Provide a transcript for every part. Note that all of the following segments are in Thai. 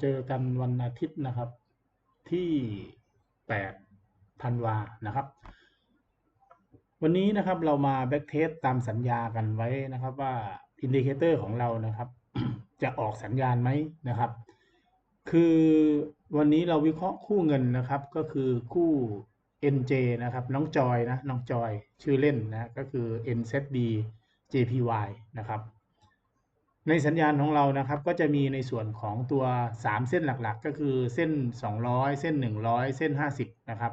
เจอกันวันอาทิตย์นะครับ ที่แปดธันวานะครับ วันนี้นะครับเรามาแบ็กเทสตามสัญญากันไว้นะครับ ว่าอินดิเคเตอร์ของเรานะครับ จะออกสัญญาณไหมนะครับ คือวันนี้เราวิเคราะห์คู่เงินนะครับ ก็คือคู่ NJ นะครับ น้องจอยนะน้องจอยชื่อเล่นนะก็คือ NZD JPY นะครับ ในสัญญาณของเรานะครับก็จะมีในส่วนของตัว 3 เส้นหลักๆ ก็คือเส้น 200 เส้น 100 เส้น 50 นะครับ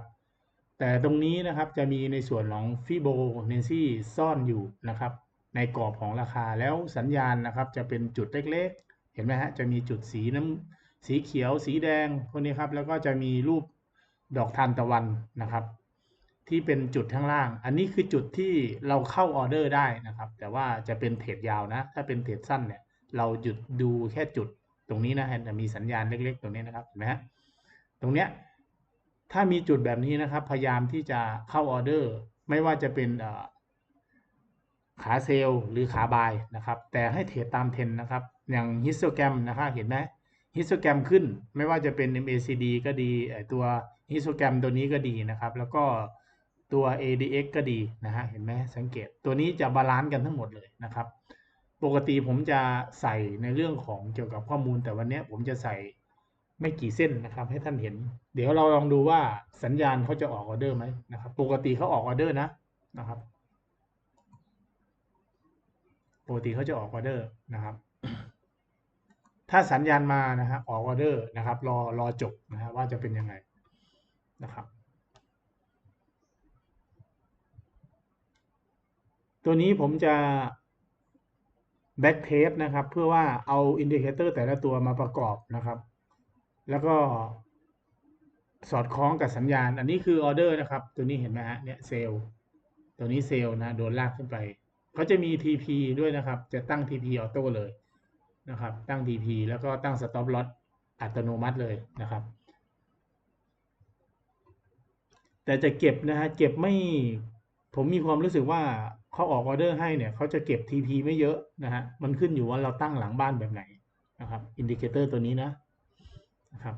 แต่ตรงนี้นะครับจะมีในส่วนของฟิโบเนซี่ซ่อนอยู่นะครับ ในกรอบของราคาแล้วสัญญาณนะครับจะเป็นจุดเล็กๆ เห็นไหมฮะจะมีจุดสีน้ำสีเขียวสีแดงพวกนี้ครับแล้วก็จะมีรูปดอกทานตะวันนะครับ ที่เป็นจุดข้างล่าง อันนี้คือจุดที่เราเข้าออเดอร์ได้นะครับ แต่ว่าจะเป็นเทรดยาวนะ ถ้าเป็นเทรดสั้นเนี่ย เราหยุดดูแค่จุดตรงนี้นะฮะจะมีสัญญาณเล็ก ๆ ตรงนี้นะครับเห็นไหมฮะตรงเนี้ยถ้ามีจุดแบบนี้นะครับ พยายามที่จะเข้าออเดอร์ ไม่ว่าจะเป็นขาเซลล์หรือขาบายนะครับ แต่ให้เทรดตามเทรนนะครับ อย่างฮิสโตแกรมนะครับเห็นไหมฮิสโตแกรมขึ้นไม่ว่าจะเป็น MACD ก็ดีตัวฮิสโตแกรมตัวนี้ก็ดีนะครับ แล้วก็ ตัว ADX ก็ดีนะฮะเห็นไหมสังเกตตัวนี้จะบาลานซ์กันทั้งหมดเลยนะครับ ปกติผมจะใส่ในเรื่องของเกี่ยวกับข้อมูลแต่วันนี้ผมจะใส่ไม่กี่เส้นนะครับ ให้ท่านเห็น เดี๋ยวเราลองดูว่าสัญญาณเขาจะออกออเดอร์ไหมนะครับ ปกติเขาออกออเดอร์นะนะครับ ปกติเขาจะออกออเดอร์นะครับถ้าสัญญาณมานะฮะออกออเดอร์นะครับ รอรอจบนะฮะว่าจะเป็นยังไงนะครับ ตัวนี้ผมจะแบ็กเทสนะครับ เพื่อว่าเอาอินดิเคเตอร์แต่ละตัวมาประกอบนะครับ แล้วก็สอดคล้องกับสัญญาณ อันนี้คือออเดอร์นะครับ ตัวนี้เห็นไหมฮะเนี่ยเซลล์ตัวนี้เซลล์นะโดนลากขึ้นไปเขาจะมี TP ด้วยนะครับ จะตั้ง TP ออโต้เลยนะครับ ตั้ง TP แล้วก็ตั้ง Stop Loss อัตโนมัติเลยนะครับ แต่จะเก็บนะฮะเก็บไม่ผมมีความรู้สึกว่า เขาออกออเดอร์ให้เนี่ยเขาจะเก็บ TP ไม่เยอะนะฮะมันขึ้นอยู่ว่าเราตั้งหลังบ้านแบบไหนนะครับอินดิเคเตอร์ตัวนี้นะนะครับ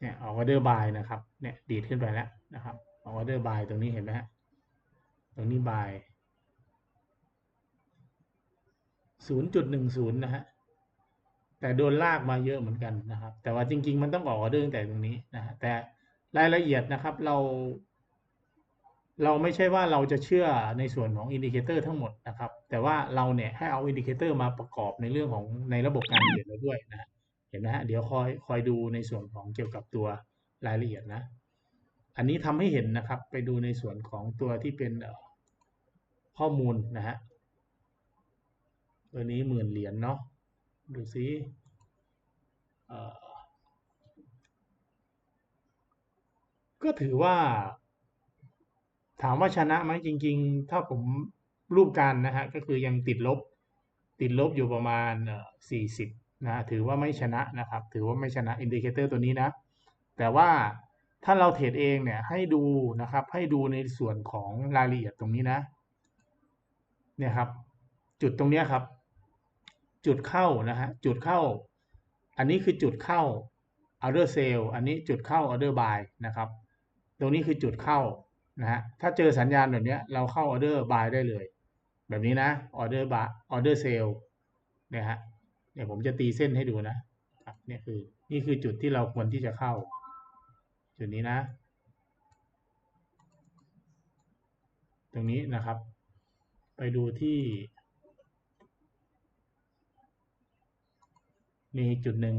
เนี่ยออกออเดอร์บายนะครับเนี่ยดีดขึ้นไปแล้วนะครับออกออเดอร์บายตรงนี้เห็นไหมฮะตรงนี้บายศูนย์จุดหนึ่งศูนย์นะฮะแต่โดนลากมาเยอะเหมือนกันนะครับ แต่ว่าจริง ๆ มันต้องออกออเดอร์ตั้งแต่ตรงนี้นะฮะแต่รายละเอียดนะครับเรา เราไม่ใช่ว่าเราจะเชื่อในส่วนของอินดิเคเตอร์ทั้งหมดนะครับ แต่ว่าเราเนี่ยให้เอาอินดิเคเตอร์มาประกอบในเรื่องของในระบบการเงินเราด้วยนะเห็นไหมฮะเดี๋ยวคอยคอยดูในส่วนของเกี่ยวกับตัวรายละเอียดนะ อันนี้ทำให้เห็นนะครับ ไปดูในส่วนของตัวที่เป็นข้อมูลนะฮะตัวนี้หมื่นเหรียญเนาะดูซิก็ถือว่า ถามว่าชนะไหมจริง ๆ ถ้าผมรูปการนะฮะก็คือยังติดลบ ติดลบอยู่ประมาณสี่สิบนะถือว่าไม่ชนะนะครับ ถือว่าไม่ชนะอินดิเคเตอร์ตัวนี้นะ แต่ว่าถ้าเราเทรดเองเนี่ยให้ดูนะครับ ให้ดูในส่วนของรายละเอียดตรงนี้นะ เนี่ยครับ จุดตรงนี้ครับ จุดเข้านะฮะจุดเข้า อันนี้คือจุดเข้า order sell อันนี้จุดเข้า order buy นะครับ ตรงนี้คือจุดเข้า นะฮะถ้าเจอสัญญาณแบบนี้เราเข้าออเดอร์บายได้เลย แบบนี้นะออเดอร์บายออเดอร์เซลเนี่ยฮะเนี่ยผมจะตีเส้นให้ดูนะครับเนี่ยคือนี่คือจุดที่เราควรที่จะเข้า จุดนี้นะ ตรงนี้นะครับ ไปดูที่มีจุดหนึ่ง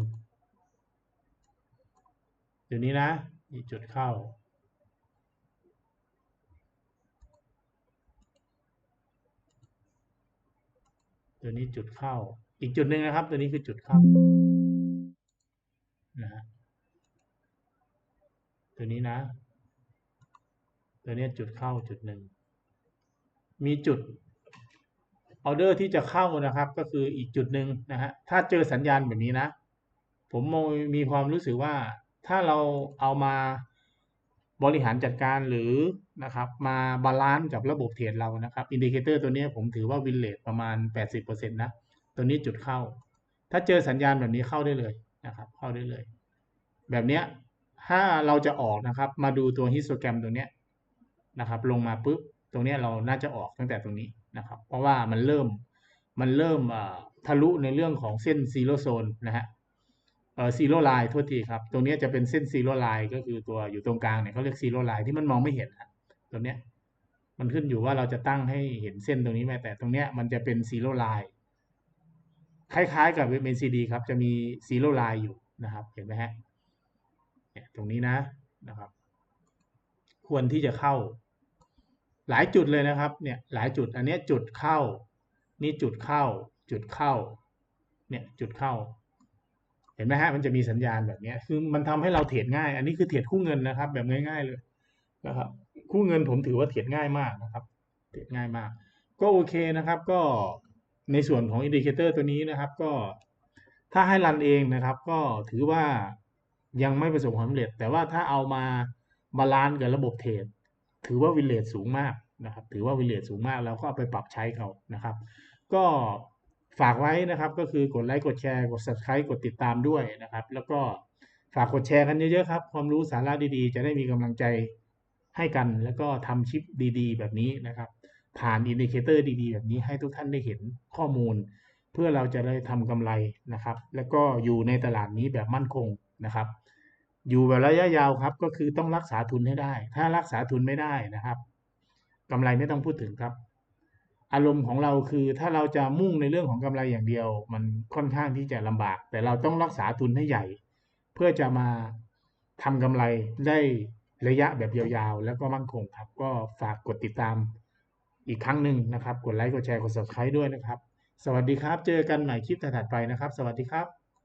จุดนี้นะมีจุดเข้า ตัวนี้จุดเข้า อีกจุดหนึ่งนะครับ ตัวนี้คือจุดเข้านะฮะตัวนี้นะ ตัวนี้จุดเข้าจุดหนึ่งมีจุดออเดอร์ที่จะเข้านะครับ ก็คืออีกจุดหนึ่งนะฮะถ้าเจอสัญญาณแบบนี้นะ ผมมีความรู้สึกว่าถ้าเราเอามา บริหารจัดการหรือนะครับมาบาลานซ์กับระบบเทรดเรานะครับอินดิเคเตอร์ตัวนี้ผมถือว่าวินเลทประมาณ 80%นะตัวนี้จุดเข้า ถ้าเจอสัญญาณแบบนี้เข้าได้เลยนะครับเข้าได้เลย แบบเนี้ยถ้าเราจะออกนะครับมาดูตัวฮิสโตแกรมตรงเนี้ยนะครับลงมาปุ๊บตรงเนี้ยเราน่าจะออกตั้งแต่ตรงนี้นะครับ เพราะว่ามันเริ่มมันเริ่มทะลุในเรื่องของเส้นซีโรโซนนะฮะ ซีโร่ไลน์โทษทีครับ ตรงนี้จะเป็นเส้นซีโร่ไลน์ก็คือตัวอยู่ตรงกลางเนี่ยเขาเรียกซีโร่ไลน์ที่มันมองไม่เห็นนะตรงเนี้ยมันขึ้นอยู่ว่าเราจะตั้งให้เห็นเส้นตรงนี้ไหมแต่ตรงเนี้ยมันจะเป็นซีโร่ไลน์คล้ายๆกับ MACD ครับ จะมีซีโร่ไลน์อยู่นะครับ เห็นไหมฮะเนี่ยตรงนี้นะนะครับ ควรที่จะเข้า หลายจุดเลยนะครับ เนี่ยหลายจุดอันนี้จุดเข้า นี่จุดเข้า จุดเข้า เนี่ยจุดเข้า เห็นไหมฮะมันจะมีสัญญาณแบบนี้คือมันทำให้เราเทรดง่าย อันนี้คือเทรดคู่เงินนะครับ แบบง่าย ๆเลยนะครับ คู่เงินผมถือว่าเทรดง่ายมากนะครับ เทรดง่ายมาก ก็โอเคนะครับ ก็ในส่วนของอินดิเคเตอร์ตัวนี้นะครับ ก็ถ้าให้รันเองนะครับ ก็ถือว่ายังไม่ประสบความสำเร็จ แต่ว่าถ้าเอามาบาลานซ์กับระบบเทรดถือว่าวิเลทสูงมากนะครับ ถือว่าวิเลทสูงมากแล้วก็เอาไปปรับใช้เขานะครับ ก็ ฝากไว้นะครับก็คือกดไลค์กดแชร์กด subscribe กดติดตามด้วยนะครับ แล้วก็ฝากกดแชร์กันเยอะๆครับ ความรู้สาระดีๆ จะได้มีกำลังใจให้กัน แล้วก็ทำชิปดีๆ แบบนี้นะครับ ผ่านอินดิเคเตอร์ดีๆ แบบนี้ให้ทุกท่านได้เห็นข้อมูล เพื่อเราจะได้ทำกำไรนะครับ แล้วก็อยู่ในตลาดนี้แบบมั่นคงนะครับ อยู่แบบระยะยาวครับ ก็คือต้องรักษาทุนให้ได้ ถ้ารักษาทุนไม่ได้นะครับกำไรไม่ต้องพูดถึงครับ อารมณ์ของเราคือถ้าเราจะมุ่งในเรื่องของกำไรอย่างเดียว มันค่อนข้างที่จะลำบาก แต่เราต้องรักษาทุนให้ใหญ่ เพื่อจะมาทำกำไรได้ระยะแบบยาวๆ แล้วก็มั่นคงครับ ก็ฝากกดติดตามอีกครั้งหนึ่งนะครับ กดไลค์กดแชร์กด subscribe ด้วยนะครับ สวัสดีครับ เจอกันใหม่คลิปถัดไปนะครับ สวัสดีครับ